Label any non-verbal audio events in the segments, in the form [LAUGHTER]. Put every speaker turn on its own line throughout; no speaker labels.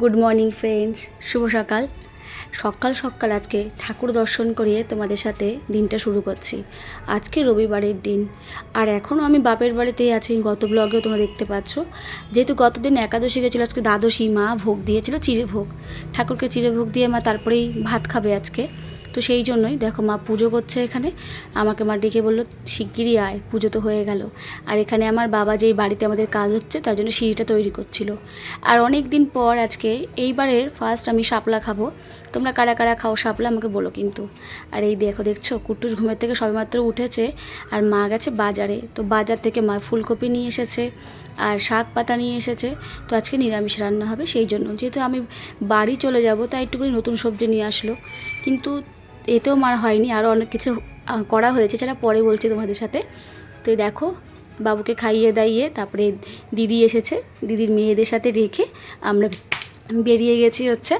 Good morning friends শুভ সকাল। সকাল সকাল আজকে ঠাকুর দর্শন করিয়ে তোমাদের সাথে দিনটা শুরু করছি। আজকে রবিবারের দিন। আর এখনও আমি বাপের বাড়িতেই আছি। গত ব্লগেও তোমরা দেখতে পাচ্ছ। যেহেতু গতদিন একাদশী গেছিল, আজকে দ্বাদশী, মা ভোগ দিয়েছিল চিড়ে ভোগ ঠাকুরকে চিড়ে ভোগ দিয়ে মা তারপরেই ভাত খাবে আজকে। তো সেই জন্যই দেখো মা পুজো করছে এখানে। আমাকে মা ডেকে বলল, শিগগিরই আয়, পুজো তো হয়ে গেল। আর এখানে আমার বাবা যেই বাড়িতে আমাদের কাজ হচ্ছে, তার জন্য সিঁড়িটা তৈরি করছিল। আর অনেক দিন পর আজকে এইবারের ফার্স্ট আমি শাপলা খাব। তোমরা কারা কারা খাও শাপলা আমাকে বলো কিন্তু। আর এই দেখো, দেখছ? কুট্টুস ঘুমের থেকে সবেমাত্র উঠেছে আর মা গেছে বাজারে। তো বাজার থেকে মা ফুলকপি নিয়ে এসেছে আর শাক পাতা নিয়ে এসেছে। তো আজকে নিরামিষ রান্না হবে, সেই জন্য। যেহেতু আমি বাড়ি চলে যাব, তাই একটুখানি নতুন সবজি নিয়ে আসলো। কিন্তু এতেও মার হয়নি আরও অনেক কিছু করা হয়েছে সেটা পরে বলছি তোমাদের সাথে। তো দেখো, বাবুকে খাইয়ে দাইয়ে তারপরে দিদি এসেছে, দিদির মেয়েদের সাথে রেখে আমরা বেরিয়ে গেছি হচ্ছে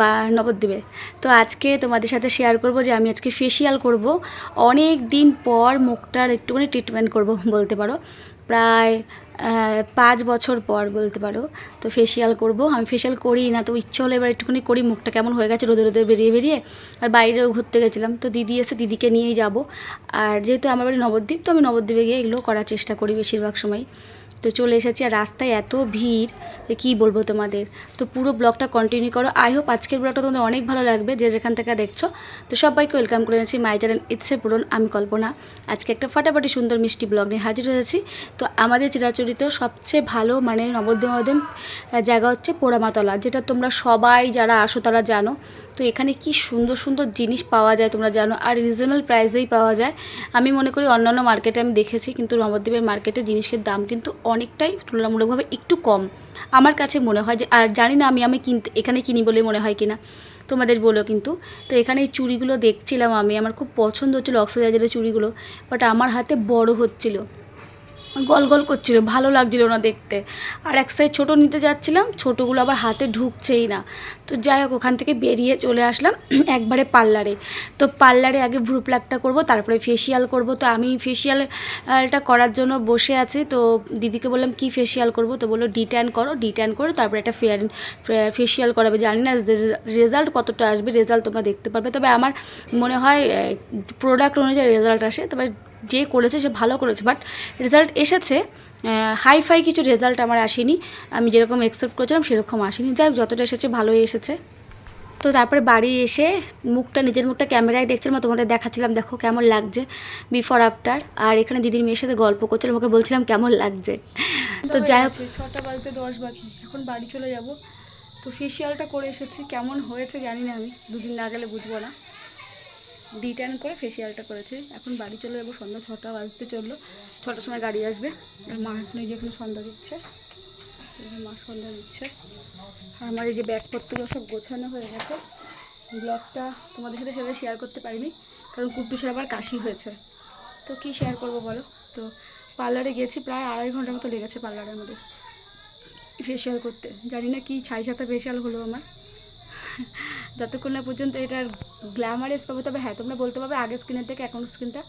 বা নবদ্বীপে। তো আজকে তোমাদের সাথে শেয়ার করব যে আমি আজকে ফেসিয়াল করব, অনেক দিন পর মুখটার একটুখানি ট্রিটমেন্ট করব বলতে পারো। প্রায় পাঁচ বছর পর বলতে পারো। তো ফেসিয়াল করব। আমি ফেসিয়াল করি না, তো ইচ্ছে হলে এবার একটুখানি করি। মুখটা কেমন হয়ে গেছে, রোদে রোদে বেরিয়ে বেরিয়ে। আর বাইরেও ঘুরতে গেছিলাম। তো দিদি এসে দিদিকে নিয়েই যাব। আর যেহেতু আমার বাড়ি নবদ্বীপ, তো আমি নবদ্বীপে গিয়ে এগুলো করার চেষ্টা করি বেশিরভাগ সময়। তো চলে এসেছি আর রাস্তায় এত ভিড় কী বলব তোমাদের? তো পুরো ব্লগটা কন্টিনিউ করো। আই হোপ আজকের ব্লগটা তোমাদের অনেক ভালো লাগবে, যে যেখান থেকে দেখছ। তো সবাইকে ওয়েলকাম করে এনেছি মাই চ্যানেল ইচ্ছে পূরণ আমি কল্পনা। আজকে একটা ফাটাফাটি সুন্দর মিষ্টি ব্লগ নিয়ে হাজির হয়েছি। তো আমাদের চিরাচরিত সবচেয়ে ভালো মানে নবদ্বীপ জায়গা হচ্ছে পোড়ামাতলা, যেটা তোমরা সবাই যারা আসো তারা জানো। তো এখানে কি সুন্দর সুন্দর জিনিস পাওয়া যায় তোমরা জানো, আর রিজনেবল প্রাইসেই পাওয়া যায়। আমি মনে করি অন্যান্য মার্কেটে আমি দেখেছি, কিন্তু নবদ্বীপের মার্কেটে জিনিসের দাম কিন্তু অনেকটাই তুলনামূলকভাবে একটু কম। আমার কাছে মনে হয় যে, আর জানি না আমি আমি কিনতে, এখানে কিনি বলে মনে হয় কিনা। তোমাদের বলো কিন্তু। তো এখানে এই চুড়িগুলো দেখছিলাম আমি, আমার খুব পছন্দ হচ্ছিল অক্সিজাইজারের চুড়িগুলো বাট আমার হাতে বড় হচ্ছিল। গল গল করছিল, ভালো লাগছিল না দেখতে। আর এক সাইড ছোটো নিতে যাচ্ছিলাম, ছোটোগুলো আবার হাতে ঢুকছেই না। তো যাই হোক, ওখান থেকে বেরিয়ে চলে আসলাম [CLEARS THROAT] একবারে পার্লারে। তো পার্লারে আগে ভ্রু প্লাকটা করব, তারপরে ফেসিয়াল করব। তো আমি ফেসিয়ালটা করার জন্য বসে আছি। তো দিদিকে বললাম, কি ফেসিয়াল করব? তো বলল ডি ট্যান করো ডি ট্যান করো, তারপরে একটা ফেয়ার ফেসিয়াল করাবে। জানি না রেজাল্ট কতটা আসবে রেজাল্ট তোমরা দেখতে পারবে। তবে আমার মনে হয় প্রোডাক্ট অনুযায়ী রেজাল্ট আসে। তবে যে করেছে সে ভালো করেছে। বাট রেজাল্ট এসেছে হাই ফাই কিছু রেজাল্ট আমার আসেনি। আমি যেরকম এক্সেপ্ট করেছিলাম সেরকম আসেনি। যাই হোক যতটা এসেছে ভালোই এসেছে। তো তারপরে বাড়ি এসে মুখটা নিজের মুখটা ক্যামেরায় দেখছিলাম তোমাদের দেখাচ্ছিলাম দেখো কেমন লাগছে বিফোর আফটার আর এখানে দিদির মেয়ের সাথে গল্প করছিলাম ওকে বলছিলাম কেমন লাগছে। তো যাই হোক
ছটা বাজতে দশ বাকি। এখন বাড়ি চলে যাব। তো ফেসিয়ালটা করে এসেছি কেমন হয়েছে জানি না আমি দুদিন না গেলে বুঝব না। ডিটার্ন করে ফেসিয়ালটা করেছি। এখন বাড়ি চলে যাব, সন্ধ্যা ছটা বাজতে চলল। ছটার সময় গাড়ি আসবে। আর মা এখন এই যে এখানে সন্ধ্যা দিচ্ছে। মা সন্ধ্যা দিচ্ছে। আর আমার এই যে ব্যাগপত্রগুলো সব গোছানো হয়ে গেছে। ব্লগটা তোমাদের সাথে সেভাবে শেয়ার করতে পারিনি, কারণ কুট্টুসের আবার কাশি হয়েছে। তো কি শেয়ার করব বলো? তো পার্লারে গেছি প্রায় আড়াই ঘণ্টার মতো লেগেছে পার্লারে আমাদের ফেসিয়াল করতে। জানি না কি ছাই ছাতা ফেসিয়াল হলো আমার। [LAUGHS] যতক্ষণ না পর্যন্ত এটার গ্ল্যামারেস পাবে, তবে হ্যাঁ তোমরা বলতে পারবে, আগের স্কিনের থেকে এখন স্কিনটা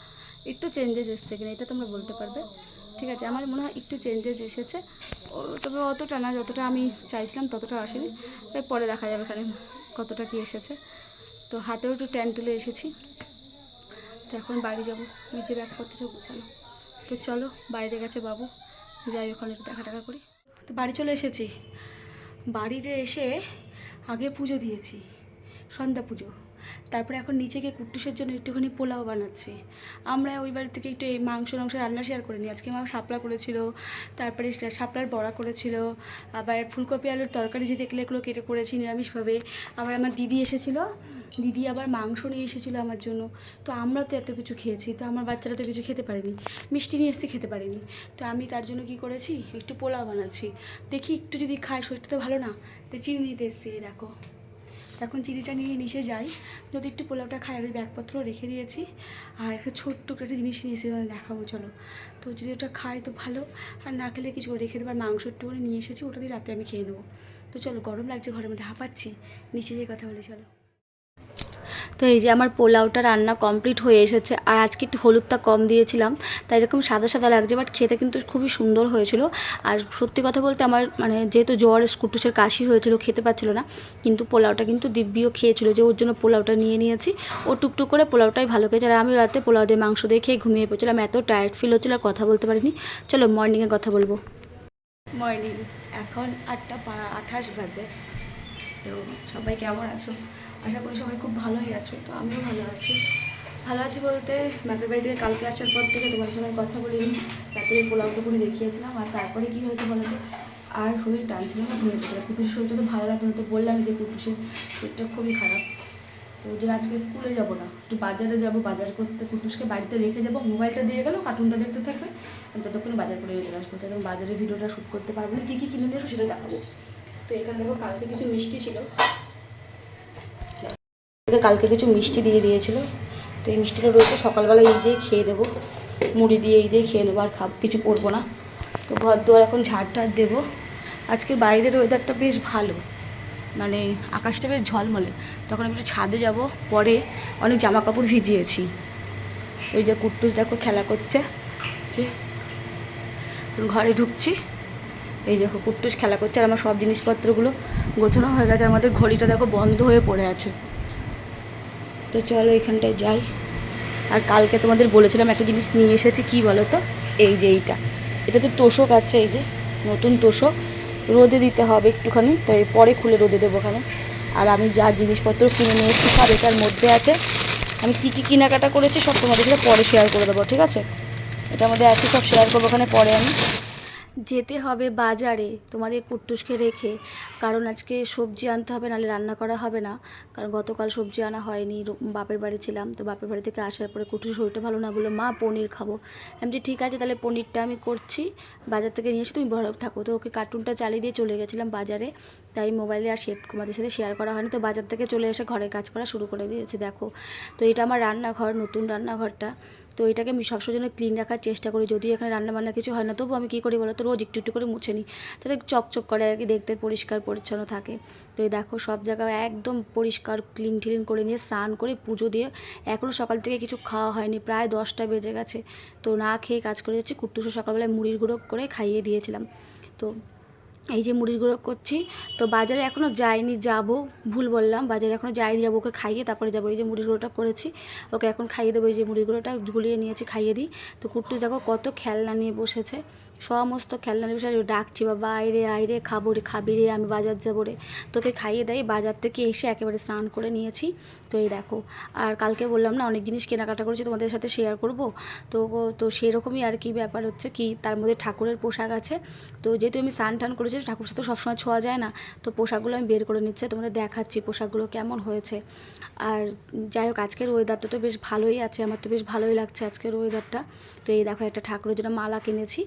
একটু চেঞ্জেস এসছে কিনা, এটা তোমরা বলতে পারবে। ঠিক আছে, আমার মনে হয় একটু চেঞ্জেস এসেছে। তবে অতটা না, যতটা আমি চাইছিলাম, ততটা আসেনি। পরে দেখা যাবে এখানে কতটা কি এসেছে। তো হাতেও একটু ট্যান তুলে এসেছি। তো এখন বাড়ি যাব, নিজে ব্যাগপত্র সব গোছানো। তো চলো, বাইরে গেছে বাবু, যাই ওখানে একটু দেখা টাকা করি। তো বাড়ি চলে এসেছি। বাড়িতে এসে আগে পুজো দিয়েছি, সন্ধ্যা পুজো। তারপরে এখন নিচে গিয়ে কুট্টুসের জন্য একটুখানি পোলাও বানাচ্ছি। আমরা ওই বাড়ি থেকে একটু এই মাংস মাংস রান্না শেয়ার করে নিই। আজকে মা শাপলা করেছিল, তারপরে শাপলার বড়া করেছিল, আবার ফুলকপি, আলুর তরকারি যে দেখলে এগুলো কেটে করেছি নিরামিষভাবে। আবার আমার দিদি এসেছিল দিদি আবার মাংস নিয়ে এসেছিল আমার জন্য। তো আমরা তো এত কিছু খেয়েছি, তো আমার বাচ্চারা তো কিছু খেতে পারেনি। মিষ্টি নিয়ে এসে খেতে পারেনি। তো আমি তার জন্য কি করেছি? একটু পোলাও বানাচ্ছি। দেখি একটু যদি খায় শরীরটা তো ভালো না, তো চিনি নিতে এসেছি দেখো। এখন চিনিটা নিয়ে নিচে যাই। যদি একটু পোলাওটা খাই আর ব্যাগপত্র রেখে দিয়েছি। আর একটা ছোট্ট একটা জিনিস নিয়ে এসে দেখাবো, চলো। তো যদি ওটা খাই তো ভালো। আর না খেলে কিছু রেখে দেবো, আর মাংস করে নিয়ে এসেছি, ওটা দিয়ে রাতে আমি খেয়ে নেব। তো চলো, গরম লাগছে ঘরের মধ্যে, হাঁপাচ্ছি। নিচে যেয়ে কথা বলে, চলো।
তো এই যে আমার পোলাওটা রান্না কমপ্লিট হয়ে এসেছে, আর আজকে একটু হলুদটা কম দিয়েছিলাম, তাই এরকম সাদা সাদা লাগছে বাট খেতে কিন্তু খুবই সুন্দর হয়েছিল। আর সত্যি কথা বলতে আমার মানে যেহেতু জ্বর, স্কুটুসের কাশি হয়েছিল, খেতে পাচ্ছিল না, কিন্তু পোলাওটা কিন্তু দিব্যিও খেয়েছিল, যে ওর জন্য পোলাওটা নিয়ে নিয়েছি, ও টুকটুক করে পোলাওটাই ভালো খেয়েছে, আর আমি রাতে পোলাও দিয়ে মাংস দিয়ে খেয়ে ঘুমিয়ে পড়ছিলাম, এত টায়ার্ড ফিল হচ্ছিল, আর কথা বলতে পারিনি। চলো মর্নিংয়ে কথা বলব। মর্নিং এখন আটটা আঠাশ বাজে, তো সবাই কেমন আছো? আশা করি সবাই খুব ভালোই আছো, তো আমিও ভালো আছি। ভালো আছি বলতে বাপের বাড়ি থেকে কালকে আসার পর থেকে তোমার সঙ্গে কথা বলিনি রাত্রে পোলাওটা করে দেখিয়েছিলাম, আর তারপরে কী হয়েছে বলো তো? আর শরীর টানছিল না, ঘুমিয়ে পড়ে কুকুরের শরীরটা তো ভালো লাগতো না, তো বললাম যে কুকুরের শরীরটা খুবই খারাপ। তো জন্য আজকে স্কুলে যাব না, একটু বাজারে যাব, বাজার করতে কুটুসকে বাড়িতে রেখে যাব, মোবাইলটা দিয়ে গেলো, কার্টুনটা দেখতে থাকবে, আমি ততক্ষণ বাজার করে চলে আসব। তো বাজারে ভিডিওটা শ্যুট করতে পারব না, কী কী কিনে নিয়ে সেটা দেখাবো। তো এখানে দেখো কালকে কিছু মিষ্টি ছিল। এদিকে কালকে কিছু মিষ্টি দিয়ে দিয়েছিল। তো এই মিষ্টিটা রয়েছে, সকালবেলা এই দিয়ে খেয়ে দেবো মুড়ি দিয়ে এই দিয়ে খেয়ে নেব, আর খাব কিছু করব না। তো ঘর দুয়ার এখন ঝাড় টাড় দেবো। আজকে বাইরের ওয়েদারটা বেশ ভালো। মানে আকাশটা বেশ ঝলমলে। তখন আমি একটু ছাদে যাব, পরে অনেক জামা কাপড় ভিজিয়েছি এই যে কুট্টুস দেখো খেলা করছে। যে ঘরে ঢুকছি। এই দেখো কুট্টুস খেলা করছে, আর আমার সব জিনিসপত্রগুলো গোছানো হয়ে গেছে। আমাদের ঘড়িটা দেখো বন্ধ হয়ে পড়ে আছে। তো চলো এখানটায় যাই। আর কালকে তোমাদের বলেছিলাম একটা জিনিস নিয়ে এসেছি, কি বলো তো এই যে এইটা। এটাতে তোষক আছে এই যে, নতুন তোষক। রোদে দিতে হবে একটুখানি, তাই পরে খুলে রোদে দেবো ওখানে। আর আমি যা জিনিসপত্র কিনে নিয়ে এসেছি সব এটার মধ্যে আছে। আমি কী কী কেনাকাটা করেছি সব তোমাদের সাথে পরে শেয়ার করে দেবো, ঠিক আছে? এটার মধ্যে আছে, সব শেয়ার করব ওখানে পরে আমি। যেতে হবে বাজারে তোমাদের কুট্টুসকে রেখে। কারণ আজকে সবজি আনতে হবে, নাহলে রান্না করা হবে না। কারণ গতকাল সবজি আনা হয়নি বাপের বাড়ি ছিলাম, তো বাপের বাড়ি থেকে আসার পরে কুটুস শরীরটা ভালো না বলল মা পনির খাব। আমি যে ঠিক আছে, তাহলে পনিরটা আমি করছি, বাজার থেকে নিয়ে এসে তুমি বড় থাকো। তো ওকে কার্টুনটা চালিয়ে দিয়ে চলে গেছিলাম বাজারে। তাই মোবাইলে আর শেয়ার তোমাদের সাথে শেয়ার করা হয়নি, তো বাজার থেকে চলে এসে ঘরের কাজ করা শুরু করে দিয়েছি, দেখো। তো এটা আমার রান্নাঘর, নতুন রান্নাঘরটা। তো এটাকে আমি সবসময় জন্য ক্লিন রাখার চেষ্টা করি। যদিও এখানে রান্না বান্না কিছু হয় না তবু আমি কী করি বলো তো রোজ একটু একটু করে মুছে নিই। তাতে চকচক করে আর কি, দেখতে পরিষ্কার, পরিচ্ছন্ন থাকে। তো এই দেখো, সব জায়গায় একদম পরিষ্কার ক্লিন টিলিন করে নিয়ে স্নান করে পুজো দিয়ে এখনও সকাল থেকে কিছু খাওয়া হয়নি। প্রায় দশটা বেজে গেছে। তো না খেয়ে কাজ করে যাচ্ছি। কুট্টুসও সকালবেলায় মুড়ির গুঁড়ো করে খাইয়ে দিয়েছিলাম। তো এই যে মুড়ির গুঁড়ো করছি, তো বাজারে এখনও যাইনি, যাব, ভুল বললাম, বাজারে এখনও যাইনি, যাব, ওকে খাইয়ে তারপরে যাব। এই যে মুড়ির গুঁড়োটা করেছি, ওকে এখন খাইয়ে দেবো, এই যে মুড়ির গুঁড়োটা ঝুলিয়ে নিয়েছি, খাইয়ে দিই। তো কুট্টু দেখো কত খেলনা নিয়ে বসেছে। সমস্ত খেলনা নিয়ে বসে আছে। ডাকছি বাবা আইরে আইরে খাব রে, খাবি রে, আমি বাজার যাব রে। তোকে খাইয়ে দেয় বাজার থেকে এসে একেবারে স্নান করে নিয়েছি। তো এই দেখো, আর কালকে বললাম না, অনেক জিনিস কেনাকাটা করেছি, তোমাদের সাথে শেয়ার করব। তো তো সেরকমই আর কি ব্যাপার হচ্ছে কি, তার মধ্যে ঠাকুরের পোশাক আছে। তো যেহেতু আমি স্নান টান করেছি, ঠাকুর সাথে সবসময় ছোঁয়া যায় না। তো পোশাকগুলো আমি বের করে নিচ্ছে, তোমাদের দেখাচ্ছি পোশাকগুলো কেমন হয়েছে। আর যাই হোক, আজকের ওয়েদারটা তো বেশ ভালোই আছে, আমার তো বেশ ভালোই লাগছে আজকের ওয়েদারটা তো এই দেখো, একটা ঠাকুরের জন্য মালা কিনেছি।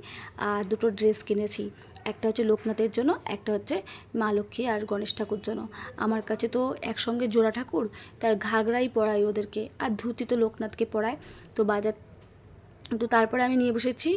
দুটো ড্রেস কিনেছি। একটা হচ্ছে লোকনাথের জন্য, একটা হচ্ছে মা লক্ষ্মী আর গণেশ ঠাকুর জন্য। আমার কাছে তো একসঙ্গে জোড়া ঠাকুর, তাই ঘাগরাই পড়ায় ওদেরকে। আর ধুতি তো লোকনাথকে পড়ায়, তো বাজার তো তারপরে আমি নিয়ে বসেছি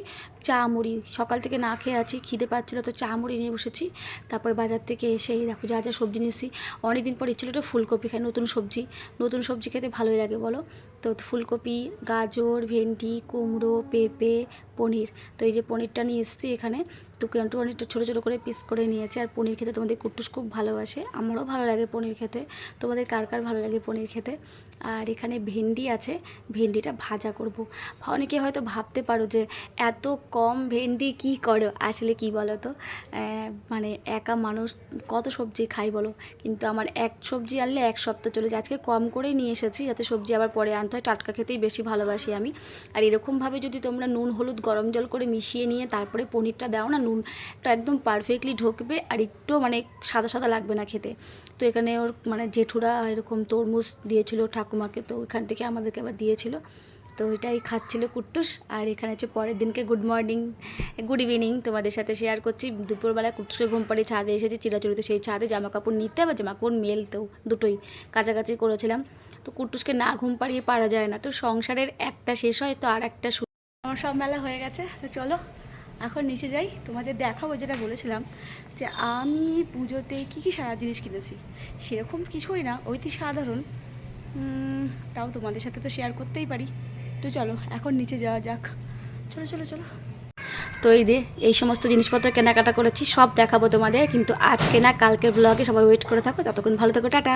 চা মুড়ি। সকাল থেকে না খেয়ে আছি, খিদে পাচ্ছিলো তো চা মুড়ি নিয়ে বসেছি। তারপর বাজার থেকে এসে দেখো যা যা সবজি নিয়েছি। অনেকদিন পর ইচ্ছিল তো ফুলকপি খাই, নতুন সবজি। নতুন সবজি খেতে ভালোই লাগে, বলো? তো ফুলকপি, গাজর, ভেন্ডি, কুমড়ো, পেঁপে, পনির। তো এই যে পনিরটা নিয়ে এসেছি এখানে। তো একটু পনিরটা ছোটো ছোটো করে পিস করে নিয়েছি। আর পনির খেতে তোমাদের কুট্টুস খুব ভালোবাসে। আমারও ভালো লাগে পনির খেতে। তোমাদের কার কার ভালো লাগে পনির খেতে? আর এখানে ভেন্ডি আছে। ভেন্ডিটা ভাজা করব। অনেকে হয়তো ভাবতে পারো যে এত কম ভেন্ডি কি করো? আসলে কি বলো তো মানে একা মানুষ কত সবজি খাই বলো? কিন্তু আমার এক সবজি আনলে এক সপ্তাহ চলে যায়। আজকে কম করেই নিয়ে এসেছি। যাতে সবজি আবার পরে আনতে হয়। টাটকা খেতেই বেশি ভালোবাসি আমি। আর এরকমভাবে যদি তোমরা নুন, হলুদ, গরম জল করে মিশিয়ে নিয়ে তারপরে পনিরটা দাও না নুনটা একদম পারফেক্টলি ঢুকবে আর একটু মানে সাদা সাদা লাগবে না খেতে। তো এখানে ওর মানে জেঠুরা এরকম তরমুজ দিয়েছিল ঠাকুমাকে, তো ওইখান থেকে আমাদেরকে আবার দিয়েছিল। তো ওইটাই খাচ্ছিল কুট্টুস আর এখানে হচ্ছে পরের দিনকে গুড মর্নিং গুড ইভিনিং তোমাদের সাথে শেয়ার করছি। দুপুরবেলা কুট্টুসকে ঘুম পাড়িয়ে ছাদে এসেছি, চিরাচরিত সেই ছাদে জামা কাপড় নিতে আবার জামা কাপড় মেলতেও দুটোই কাছাকাছি করেছিলাম। তো কুট্টুসকে না ঘুম পাড়িয়ে পারা যায় না, তো সংসারের একটা শেষ হয়, তো আর একটা আমার সব মেলা হয়ে গেছে, তো চলো এখন নিচে যাই, তোমাদের দেখাবো যেটা বলেছিলাম যে আমি পুজোতে কী কী সারা জিনিস কিনেছি। সেরকম কিছুই না, অতি সাধারণ।
তাও তোমাদের সাথে তো শেয়ার করতেই পারি। তো চলো, এখন নিচে যাওয়া যাক। চলো চলো চলো।
তো এই দিয়ে এই সমস্ত জিনিসপত্র কেনাকাটা করেছি, সব দেখাবো তোমাদের। কিন্তু আজকে না, কালকের ব্লগে সবাই ওয়েট করে থাকো। ততক্ষণ ভালো থাকো, টাটা।